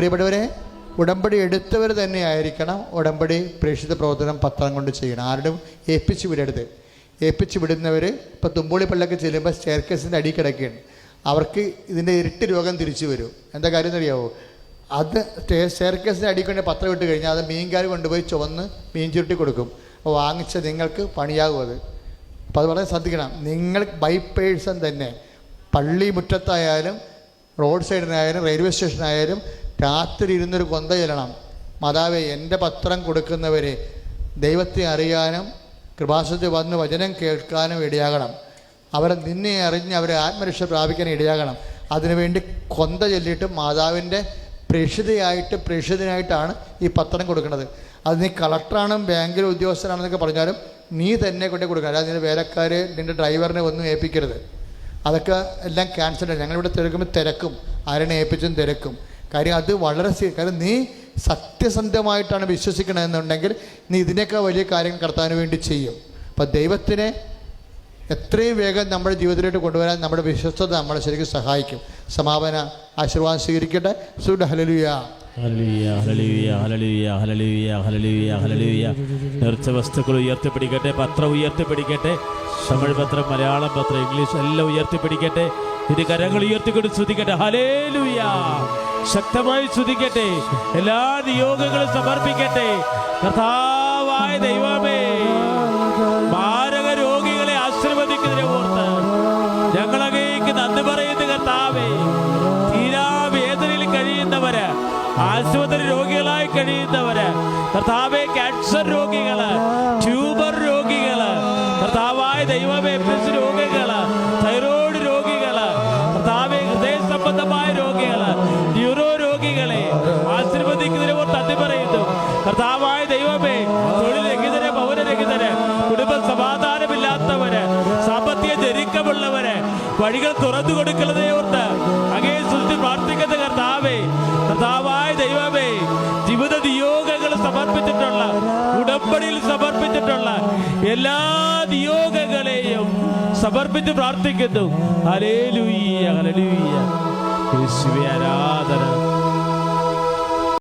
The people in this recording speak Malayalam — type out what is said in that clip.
പ്രിയപ്പെട്ടവരെ ഉടമ്പടി എടുത്തവർ തന്നെ ആയിരിക്കണം ഉടമ്പടി പ്രേക്ഷിത പ്രവർത്തനം പത്രം കൊണ്ട് ചെയ്യണം. ആരുടെ ഏൽപ്പിച്ച് വിടരുത്. ഏൽപ്പിച്ച് വിടുന്നവർ ഇപ്പോൾ തുമ്പോളി പള്ളിയൊക്കെ ചെല്ലുമ്പോൾ സ്റ്റെയർക്കേസിന്റെ അടി കിടക്കുകയാണ്. അവർക്ക് ഇതിന്റെ ഇരട്ടി രോഗം തിരിച്ചു വരും. എന്താ കാര്യം എന്നറിയാവോ? അത് സ്റ്റെയർക്കേസിന്റെ അടി കൊണ്ട് പത്രം ഇട്ട് കഴിഞ്ഞാൽ അത് മീൻകാർ കൊണ്ടുപോയി ചുവന്ന് മീൻ ചുരുട്ടി കൊടുക്കും. അപ്പോൾ വാങ്ങിച്ച നിങ്ങൾക്ക് പണിയാകും അത്. അപ്പോൾ അത് വളരെ ശ്രദ്ധിക്കണം. നിങ്ങൾ ബൈ പേഴ്സൺ തന്നെ പള്ളി മുറ്റത്തായാലും റോഡ് സൈഡിനായാലും റെയിൽവേ സ്റ്റേഷനായാലും രാത്രി ഇരുന്നൊരു കൊന്ത ചെല്ലണം. മാതാവേ എന്റെ പത്രം കൊടുക്കുന്നവരെ ദൈവത്തെ അറിയാനും കൃപാസത്തിൽ വന്ന് വചനം കേൾക്കാനും ഇടയാകണം. അവരെ നിന്നെ അറിഞ്ഞ് അവരെ ആത്മരക്ഷ പ്രാപിക്കാൻ ഇടയാകണം. അതിനുവേണ്ടി കൊന്ത ചൊല്ലിയിട്ട് മാതാവിന്റെ പ്രേക്ഷിതയായിട്ട് പ്രേക്ഷിതനായിട്ടാണ് ഈ പത്രം കൊടുക്കുന്നത്. അത് നീ കളക്ടറാണും ബാങ്കിലെ ഉദ്യോഗസ്ഥനാണെന്നൊക്കെ പറഞ്ഞാലും നീ തന്നെ കൊണ്ടേ കൊടുക്കണം. അല്ലാതെ നിന്റെ വേലക്കാർ നിന്റെ ഡ്രൈവറിനെ ഒന്നും ഏൽപ്പിക്കരുത്. അതൊക്കെ എല്ലാം ക്യാൻസൽ ഞങ്ങളിവിടെ തിരക്കുമ്പോൾ തിരക്കും. ആരെന്നെ ഏൽപ്പിച്ചും തിരക്കും. കാര്യം അത് വളരെ കാര്യം നീ സത്യസന്ധമായിട്ടാണ് വിശ്വസിക്കണമെന്നുണ്ടെങ്കിൽ നീ ഇതിനേക്കാൾ വലിയ കാര്യം കടത്താൻ വേണ്ടി ചെയ്യും. അപ്പം ദൈവത്തിനെ എത്രയും വേഗം നമ്മുടെ ജീവിതത്തിലോട്ട് കൊണ്ടുവരാൻ നമ്മുടെ വിശ്വസ്തത നമ്മളെ ശരിക്കും സഹായിക്കും. സമാപന ആശീർവാദം സ്വീകരിക്കട്ടെ. സുഡ് ഹലലുയ. നേർച്ച വസ്തുക്കൾ ഉയർത്തിപ്പിടിക്കട്ടെ. പത്രം ഉയർത്തിപ്പിടിക്കട്ടെ. തമിഴ് പത്രം മലയാളം പത്രം ഇംഗ്ലീഷ് എല്ലാം ഉയർത്തിപ്പിടിക്കട്ടെ. ഇത് കരങ്ങൾ ഉയർത്തിക്കൊണ്ട് ശ്രദ്ധിക്കട്ടെ ഹലേലുയ ശക്തമായി ശ്രദ്ധിക്കട്ടെ എല്ലാ നിയോഗങ്ങളും സമർപ്പിക്കട്ടെ. കർത്താവായ ദൈവമേ മാരക രോഗികളെ ആശീർവദിക്കുന്നതിനെ ഓർത്ത് ഞങ്ങളകേക്ക് നന്ദി പറയുന്ന കർത്താവേ. തീരാ വേദനയിൽ കഴിയുന്നവര് ആശുപത്രി രോഗികളായി കഴിയുന്നവര് കർത്താവെ ക്യാൻസർ രോഗികൾ കർത്താവായ ദൈവമേ തൊഴിൽരഹിതര് ഭവനരഹിതര് കുടുംബ സമാധാനമില്ലാത്തവര് സാമ്പത്തിക ജരിക്കമുള്ളവര് വഴികൾ തുറന്നു കൊടുക്കുന്നതേ ഓർത്ത് അങ്ങേ സുറ്റി പ്രാർത്ഥിക്കുന്ന കർത്താവേ കർത്താവായ ദൈവമേ ജീവിത നിയോഗങ്ങൾ സമർപ്പിച്ചിട്ടുള്ള ഉടമ്പടിയിൽ സമർപ്പിച്ചിട്ടുള്ള എല്ലാ നിയോഗങ്ങളെയും സമർപ്പിച്ച് പ്രാർത്ഥിക്കുന്നു. അലേലുയ്യ അലലുയ്യ യേശുവേ ആരാധന.